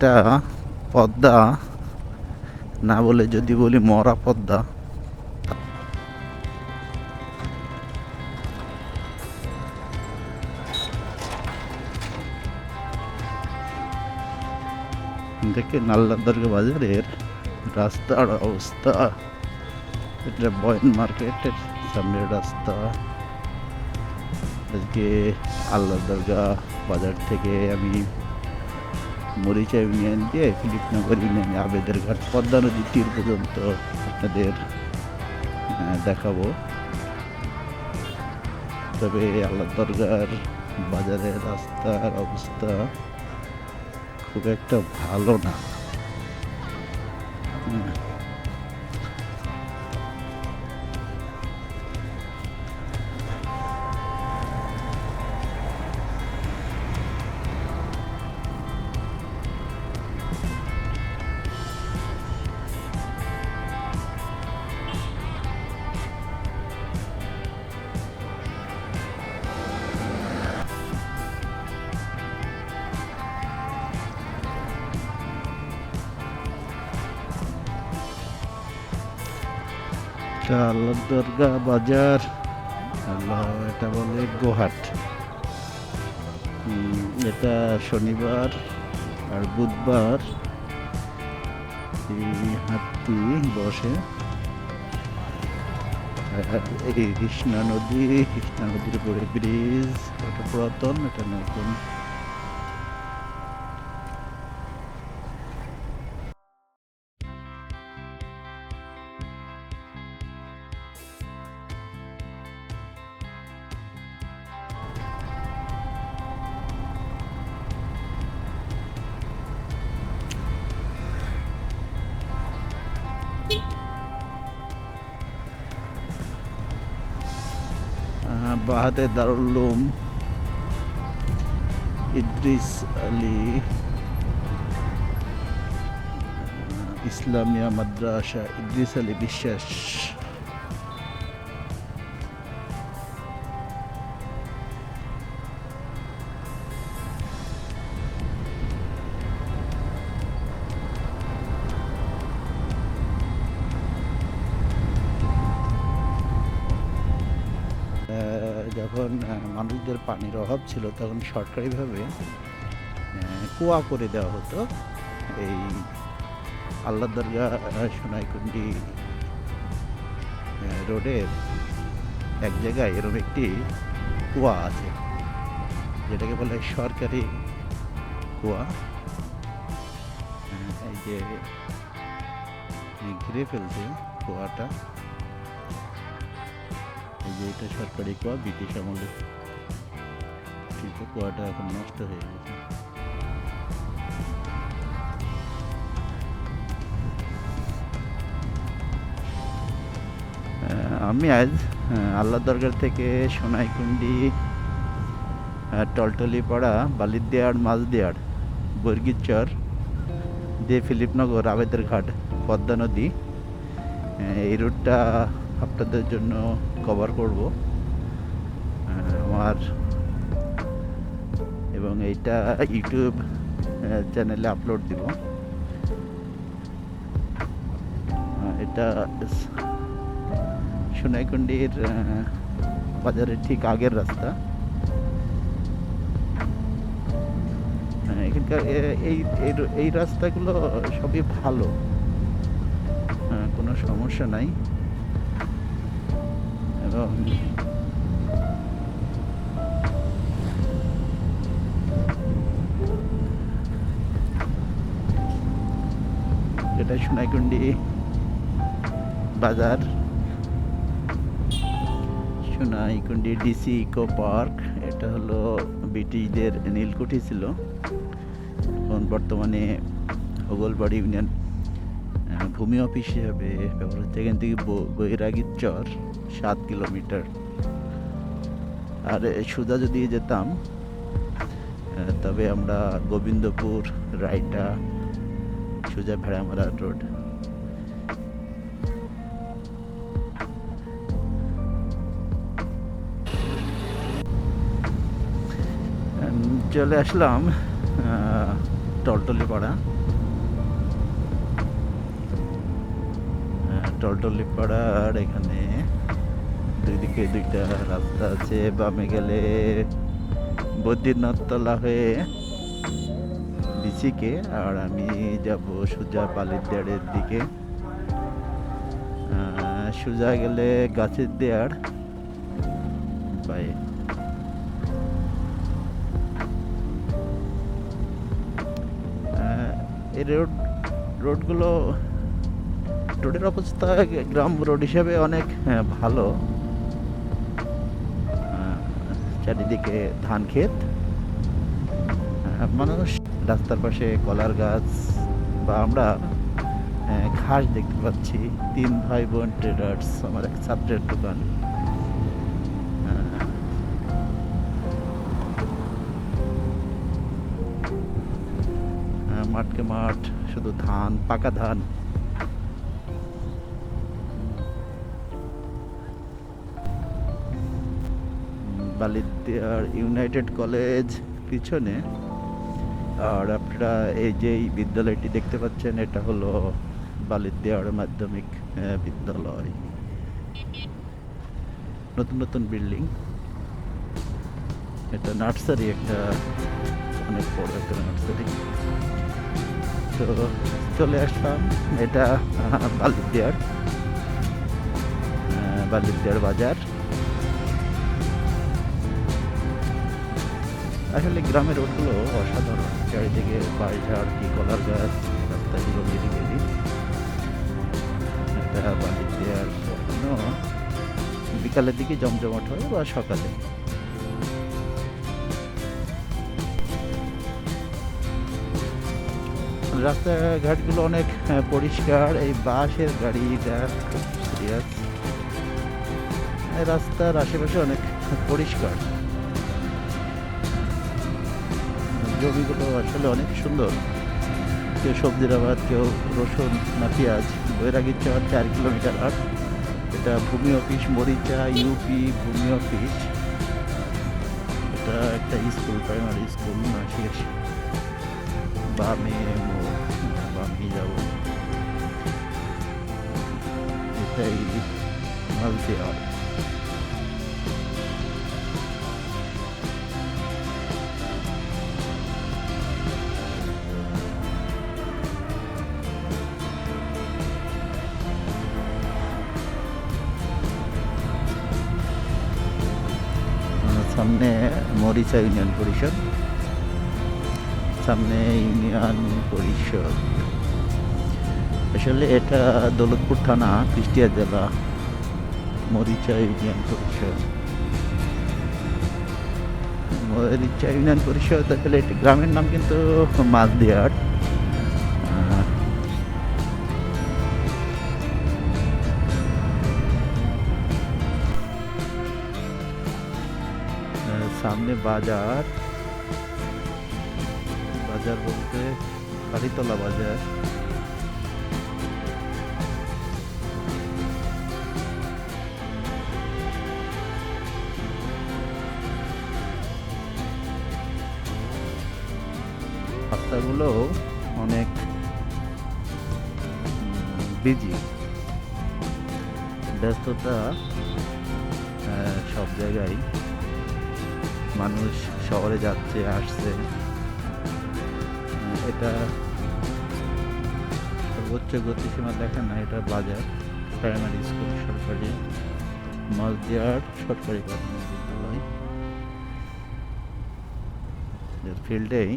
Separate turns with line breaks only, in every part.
এটা পদ্মা, না বলে যদি বলি মরা পদ্মা। দেখে নাল্লাদর্গ বাজারের রাস্তার অবস্থা। এটা বয়ন মার্কেটের সামনের রাস্তা। আজকে আল্লাহ দরগা বাজার থেকে আমি মরিচা ইউনিয়ন দিয়ে ফিলিপনগর ইউনিয়নে আবেদের ঘাট, পদ্মা নদীর তীর পর্যন্ত আপনাদের দেখাবো। তবে আল্লাহ দরগার, বাজারের রাস্তার অবস্থা খুব একটা ভালো না। এটা আল্লাহ দরগা বাজার। আল্লাহ এটা বলে গোহাট। এটা শনিবার আর বুধবার। এই হাটটি বসে। এই কৃষ্ণা নদী, কৃষ্ণা নদীর উপরে ব্রিজ, এটা পুরাতন, এটা নতুন। বাহাতে দারুল্লুম ইদ্রিস আলী। ইসলামিয়া মাদ্রাসা ইদ্রিস আলী বিশ্বাস। যখন মানুষদের পানির অভাব ছিল তখন সরকারিভাবে কুয়া করে দেওয়া হতো। এই আল্লাহ দরগা সোনাইকুণ্ডি রোডের এক জায়গায় এরকম একটি কুয়া আছে, যেটাকে বলে সরকারি কুয়া। এই যে ঘিরে ফেলছে কুয়াটা। এই এটা সরকারি কুয়া ব্রিটিশ আমলে। কিন্তু কুয়াটা এখন নষ্ট হয়ে গেছে। আমি আজ আল্লাহ দরগার থেকে সোনাইকুণ্ডি আহ, টলটলি পাড়া বালিদেয়ার মাঝদেয়ার বর্গিচর দিয়ে ফিলিপনগর আবেদের ঘাট পদ্মা নদী। এই রুটটা আপনাদের জন্য কভার করব। আমার এবং এইটা ইউটিউব চ্যানেলে আপলোড দিব। এটা সোনাইকুণ্ডির বাজারের ঠিক আগের রাস্তা। এখানকার এই এই রাস্তাগুলো সবই ভালো। কোনো সমস্যা নাই। এটা সোনাইকুণ্ডি বাজার সোনাইকুণ্ডি ডিসি ইকো পার্ক, এটা হলো ব্রিটিশদের নীলকুঠি ছিল। এখন বর্তমানে হোগলবাড়ি ইউনিয়ন ভূমি অফিস হিসাবে ব্যবহার হচ্ছে এখান থেকে বৈরাগীর চর। সাত কিলোমিটার। আর সুদা যদি যেতাম তবে আমরা গোবিন্দপুর, রায়টা, সুজা ভেড়ামারা রোড। চলে আসলাম টলটলি পাড়া টলটলি পাড়ার এখানে দুই দিকে দুইটা রাস্তা আছে বামে গেলে বদ্রীনাথ তলা হয়ে বিচিকে আর আমি যাব সোজা দেয়ারের দিকে। সোজা গেলে গাছের দেয়ার বাই এই রোড রোডগুলো রোডের অবস্থা গ্রাম রোড হিসেবে অনেক ভালো। আহ, চারিদিকে ধান ক্ষেত। মানুষ রাস্তার পাশে কলার গাছ বা আমরা ঘাস দেখতে পাচ্ছি। তিন ভাই বোন ট্রেডার্স আমার এক ছাত্রের দোকান। মাঠকে মাঠ, শুধু ধান, পাকা ধান। বালিদ্যার ইউনাইটেড কলেজ পিছনে। আর আপনারা এই যে বিদ্যালয়টি দেখতে পাচ্ছেন এটা হলো বালিদ্যার মাধ্যমিক বিদ্যালয়। নতুন নতুন বিল্ডিং। এটা নার্সারি একটা অনেক বড় একটা নার্সারি। তো চলে আসলাম এটা বালিদ্যার আহ, বাজার। আসলে গ্রামের রোডগুলো অসাধারণ। চারিদিকে বাঁশঝাড় কি কলার গাছ রাস্তা জীবন গেলি বাড়ির দেওয়ার জন্য বিকালের দিকে জমজমাট হয় বা সকালে। রাস্তাঘাটগুলো অনেক পরিষ্কার, এই বাসের গাড়িটা খুব সিরিয়াস রাস্তার আশেপাশে অনেক পরিষ্কার। জমিগুলো আসলে অনেক সুন্দর। কেউ সবজির আবাদ কেউ রসুন না পেঁয়াজ। বৈরাগীর চর চার কিলোমিটার আট। এটা ভূমি অফিস, মরিচা ইউপি ভূমি অফিস। এটা একটা স্কুল, প্রাইমারি স্কুল বামে মো- বামে যাব। এটাই মালতে আর। সামনে মরিচা ইউনিয়ন পরিষদ, সামনে ইউনিয়ন পরিষদ। আসলে এটা দৌলতপুর থানা, কুষ্টিয়া জেলা, মরিচা ইউনিয়ন পরিষদ। মরিচা ইউনিয়ন পরিষদ, আসলে এটি গ্রামের নাম কিন্তু মাঝদিয়ার সামনে বাজার। বাজার বলতে কালীতলা বাজার। রাস্তাগুলো অনেক বিজি ব্যস্ততা সব জায়গায়। মানুষ শহরে যাচ্ছে, আসছে। এটা সর্বোচ্চ গতিসীমা দেখেন না, এটা বাজার প্রাইমারি স্কুল সরকারি। মালদিয়ার সরকারি প্রাথমিক বিদ্যালয় ফিল্ডেই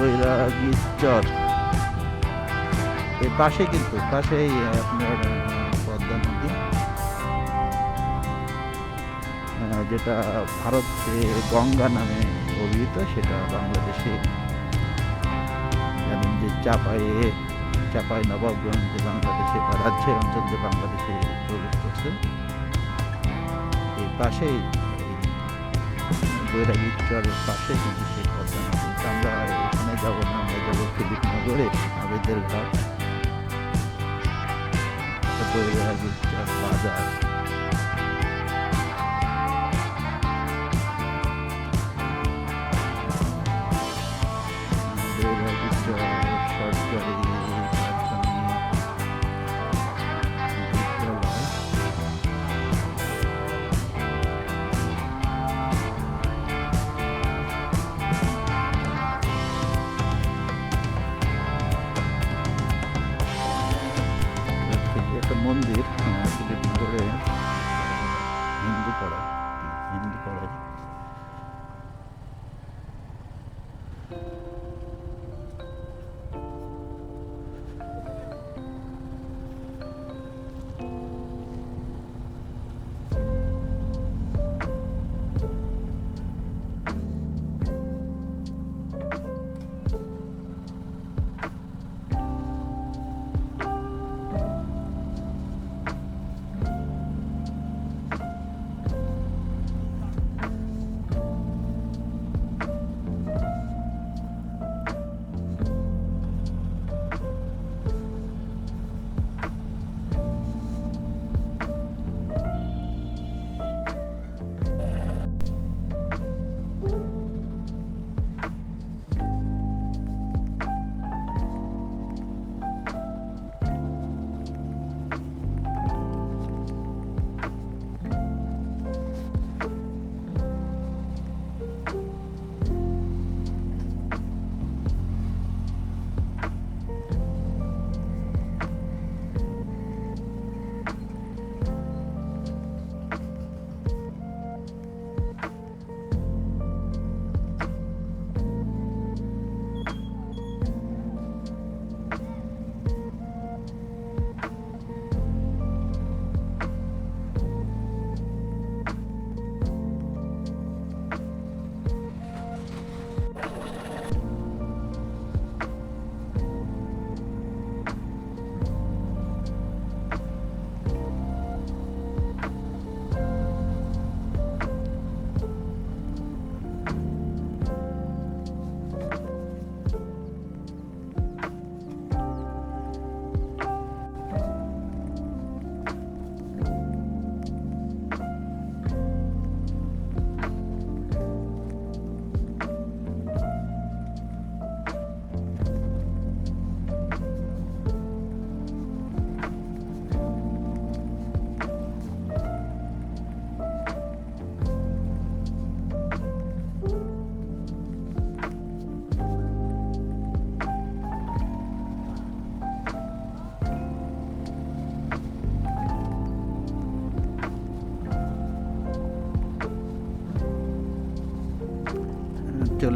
বৈরাগী চর। এর পাশে কিন্তু, পাশেই আপনার পদ্মা নদী। যেটা ভারতে গঙ্গা নামে অভিহিত, সেটা বাংলাদেশে। জানেন যে চাপায়ে চাপাই নবাবগঞ্জ বাংলাদেশে বা রাজ্যে অঞ্চল যে বাংলাদেশে প্রবেশ করছে। এই পাশেই বৈরাগী চরের পাশে কিন্তু সেই পদ্মা নদী। তো আমরা এখানে যাব না, আমরা যাব ফিলিপনগরে, আবেদের ঘাট। বৈরাগী বাজার। বৈরাগী চর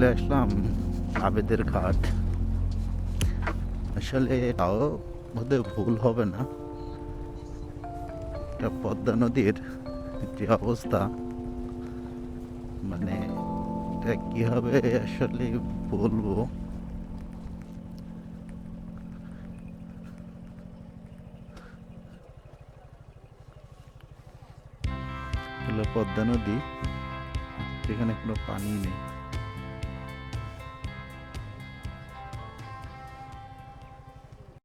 চলে আসলাম আবেদের ঘাট। আসলে তাও বোধহয় ভুল হবে না। এটা পদ্মা নদীর যে অবস্থা মানে এটা কীভাবে আসলে বলব। পদ্মা নদী, যেখানে কোনো পানি নেই।